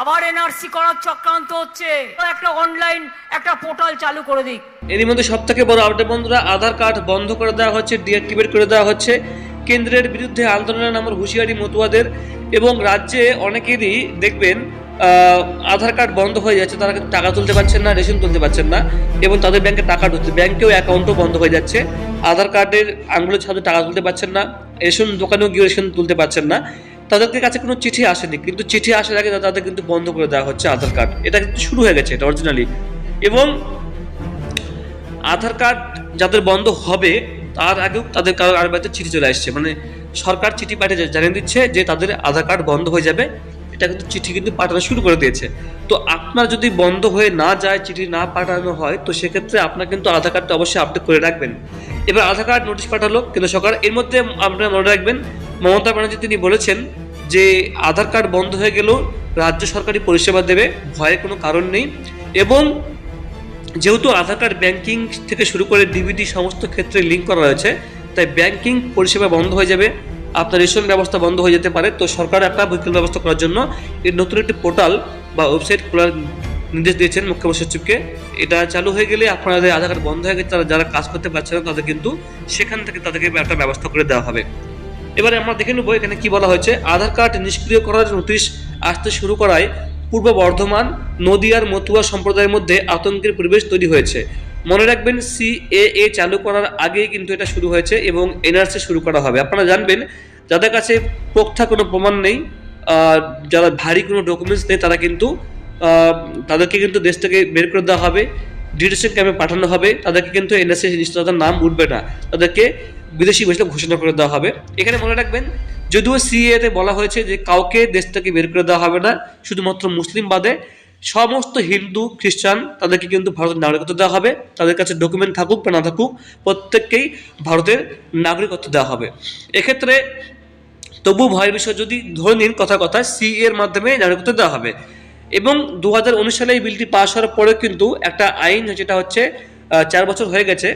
আবার এনআরসি করার চক্রান্ত হচ্ছে। একটা অনলাইন একটা পোর্টাল চালু করে দিক। এরই মধ্যে সব থেকে বড় আপডেট বন্ধুরা, আধার কার্ড বন্ধ করে দেওয়া হচ্ছে ডিঅ্যাক্টিভেট করে দেওয়া হচ্ছে। কেন্দ্রের বিরুদ্ধে আন্দোলনের নামের হুঁশিয়ারি মতুয়াদের এবং রাজ্যে অনেকেরই দেখবেন আধার কার্ড বন্ধ হয়ে যাচ্ছে, তারা কিন্তু টাকা তুলতে পারছেন না, রেশন তুলতে পারছেন না এবং তাদের ব্যাংকে টাকা ঢুকছে। ব্যাংকেও অ্যাকাউন্টও বন্ধ হয়ে যাচ্ছে। আধার কার্ডের আঙুলের ছাদে টাকা তুলতে পারছেন না, রেশন দোকানেও গিয়ে রেশন তুলতে পারছেন না। তাদের কাছে কোনো চিঠি আসেনি, কিন্তু চিঠি আসার আগে তাদের কিন্তু বন্ধ করে দেওয়া হচ্ছে আধার কার্ড। এটা কিন্তু শুরু হয়ে গেছে, এটা অরিজিনালি এবং আধার কার্ড যাদের বন্ধ হবে, তার আগেও তাদের কারও আর বাড়িতে চিঠি চলে আসছে। মানে সরকার চিঠি পাঠিয়ে জানিয়ে দিচ্ছে যে তাদের আধার কার্ড বন্ধ হয়ে যাবে। এটা কিন্তু চিঠি কিন্তু পাঠানো শুরু করে দিয়েছে। তো আপনার যদি বন্ধ হয়ে না যায়, চিঠি না পাঠানো হয়, তো সেক্ষেত্রে আপনার কিন্তু আধার কার্ডটা অবশ্যই আপডেট করে রাখবেন। এবার আধার কার্ড নোটিশ পাঠালো কিন্তু সরকার। এর মধ্যে আপনারা মনে রাখবেন, মমতা ব্যানার্জি তিনি বলেছেন যে আধার কার্ড বন্ধ হয়ে গেলেও রাজ্য সরকারি পরিষেবা দেবে, ভয়ের কোনো কারণ নেই। এবং যেহেতু আধার কার্ড ব্যাংকিং থেকে শুরু করে ডিবিটি সমস্ত ক্ষেত্রে লিঙ্ক করা রয়েছে, তাই ব্যাংকিং পরিষেবা বন্ধ হয়ে যাবে। আপনার রেশন ব্যবস্থা বন্ধ হয়ে যেতে পারে। তো সরকার একটা বৈকল্প ব্যবস্থা করার জন্য এই নতুন একটি পোর্টাল বা ওয়েবসাইট খোলার নির্দেশ দিয়েছেন মুখ্যমন্ত্রী সচিবকে। এটা চালু হয়ে গেলে আপনাদের আধার কার্ড বন্ধ হয়ে গেছে তারা যারা কাজ করতে পারছে না, তাদের কিন্তু সেখান থেকে তাদেরকে একটা ব্যবস্থা করে দেওয়া হবে। এবারে আমরা দেখে নেব এখানে কি বলা হয়েছে। আধার কার্ড নিষ্ক্রিয় করার নোটিশ আসতে শুরু করায় পূর্ব বর্ধমান, নদিয়ার মতুয়া সম্প্রদায়ের মধ্যে আতঙ্কের পরিবেশ তৈরি হয়েছে। মনে রাখবেন সিএএ চালু করার আগেই কিন্তু এটা শুরু হয়েছে এবং এনআরসি শুরু করা হবে। আপনারা জানবেন, যাদের কাছে পোক্তা কোনো প্রমাণ নেই যারা ভারী কোনো ডকুমেন্টস নেই, তারা কিন্তু তাদেরকে কিন্তু দেশ থেকে বের করে দেওয়া হবে ডিটেশন ক্যাম্পে পাঠানো হবে। তাদেরকে কিন্তু লিস্টে তাদের নাম উঠবে না। তাদেরকে বিদেশি বসলে ঘোষণা করে দেওয়া হবে। এখানে মনে রাখবেন, যদিও সিএতে বলা হয়েছে যে কাউকে দেশ থেকে বের করে দেওয়া হবে না, শুধুমাত্র মুসলিম বাদে সমস্ত হিন্দু, খ্রিস্টান তাদেরকে কিন্তু ভারতের নাগরিকত্ব দেওয়া হবে। তাদের কাছে ডকুমেন্ট থাকুক বা না থাকুক, প্রত্যেককেই ভারতের নাগরিকত্ব দেওয়া হবে। এক্ষেত্রে তবু ভয়ের বিষয়, যদি ধরে নিন কথা কথা সি এর মাধ্যমে নাগরিকত্ব দেওয়া হবে। এবং দু হাজার উনিশ সালে এই বিলটি পাশ হওয়ার পরে কিন্তু একটা আইন যেটা হচ্ছে চার বছর হয়ে গেছে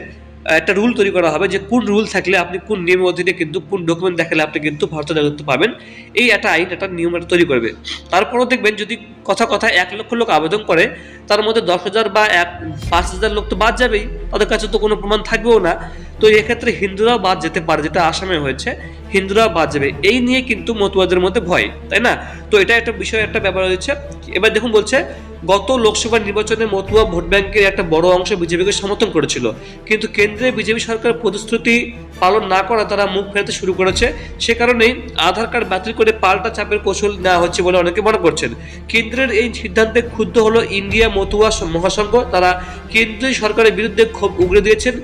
একটা রুল তৈরি করা হবে যে কোন রুল থাকলে আপনি কোন নিয়মের অধীনে কিন্তু কোন ডকুমেন্ট দেখালে আপনি কিন্তু ভারতের নাগরিকত্ব পাবেন। এই একটা আইন, একটা নিয়ম একটা তৈরি করবে। তারপরও দেখবেন যদি কথা কথা এক লক্ষ লোক আবেদন করে, তার মধ্যে দশ হাজার বা এক, পাঁচ হাজার লোক তো বাদ যাবেই। তাদের কাছে তো কোনো প্রমাণ থাকবেও না। তো এক্ষেত্রে হিন্দুরাও বাদ যেতে পারে, যেটা আসামে হয়েছে। হিন্দুরাও বাদ যাবে। এই নিয়ে কিন্তু মতুয়াদের মধ্যে ভয়, তাই না? তো এটা একটা বিষয়, একটা ব্যাপার হয়েছে। এবার দেখুন বলছে গত লোকসভা নির্বাচনে মতুয়া ভোট ব্যাংকের একটা বড় অংশ বিজেপিকে সমর্থন করেছিল। কিন্তু কেন্দ্রে বিজেপি সরকার প্রতিশ্রুতি পালন না করা তারা মুখ ফেরাতে শুরু করেছে। সে কারণেই আধার কার্ড বাতিল করে পাল্টা চাপের কৌশল নেওয়া হচ্ছে বলে অনেকে মনে করছেন। কেন্দ্রের এই সিদ্ধান্তে ক্ষুব্ধ হলো ইন্ডিয়া মতুয়া মহাসংঘ। তারা কেন্দ্রীয় সরকারের বিরুদ্ধে ক্ষোভ উগড়ে দিয়েছেন।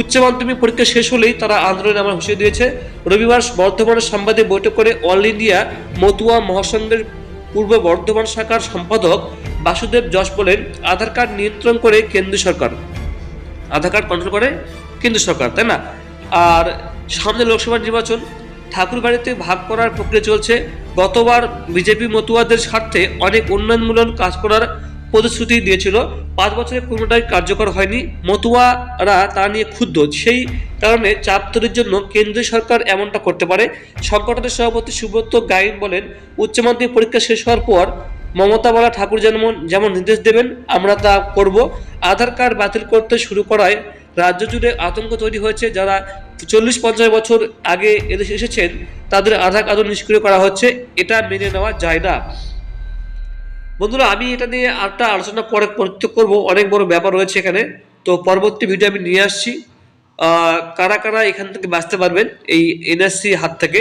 উচ্চ মাধ্যমিক পরীক্ষা শেষ হলেই তারা আন্দোলনে আমার হুঁশিয়ে দিয়েছে। রবিবার বর্ধমানের সাংবাদিক বৈঠক করে অল ইন্ডিয়া মতুয়া মহাসংঘের পূর্ব বর্ধমান শাখার সম্পাদক বাসুদেব যশ বলেন আধার কার্ড নিয়ন্ত্রণ করে কেন্দ্রীয় সরকার। আধার কার্ড কন্ট্রোল করে কেন্দ্র সরকার, তাই না? আর সামনে লোকসভা নির্বাচন ঠাকুরবাড়িতে ভাগ করার প্রক্রিয়া চলছে। গতবার বিজেপি মতুয়াদের স্বার্থে অনেক উন্নয়নমূলক কাজ করার প্রতিশ্রুতি দিয়েছিল। পাঁচ বছরে কোনোটাই কার্যকর হয়নি। মতুয়ারা তা নিয়ে ক্ষুব্ধ। সেই কারণে চাপ তৈরির জন্য কেন্দ্রীয় সরকার এমনটা করতে পারে। সংগঠনের সভাপতি সুব্রত গাইন বলেন, উচ্চ মাধ্যমিক পরীক্ষা শেষ হওয়ার পর মমতা বলা ঠাকুর যেমন যেমন নির্দেশ দেবেন, আমরা তা করব। আধার কার্ড বাতিল করতে শুরু করায় রাজ্য জুড়ে আতঙ্ক তৈরি হয়েছে। যারা চল্লিশ পঞ্চাশ বছর আগে এদেশে এসেছেন, তাদের আধার কার্ড নিষ্ক্রিয় করা হচ্ছে। এটা মেনে নেওয়া যায় না। বন্ধুরা, আমি এটা নিয়ে আটটা আলোচনা পরে করতে করব। অনেক বড় ব্যাপার রয়েছে এখানে। তো পরবর্তী ভিডিও আমি নিয়ে আসছি। কারা কারা এখান থেকে বাঁচতে পারবেন এই এনএসসি হাত থেকে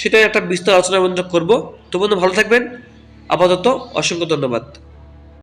সেটা একটা বিস্তার আলোচনা করব। তো বন্ধু, ভালো থাকবেন। আপাতত অসংখ্য ধন্যবাদ।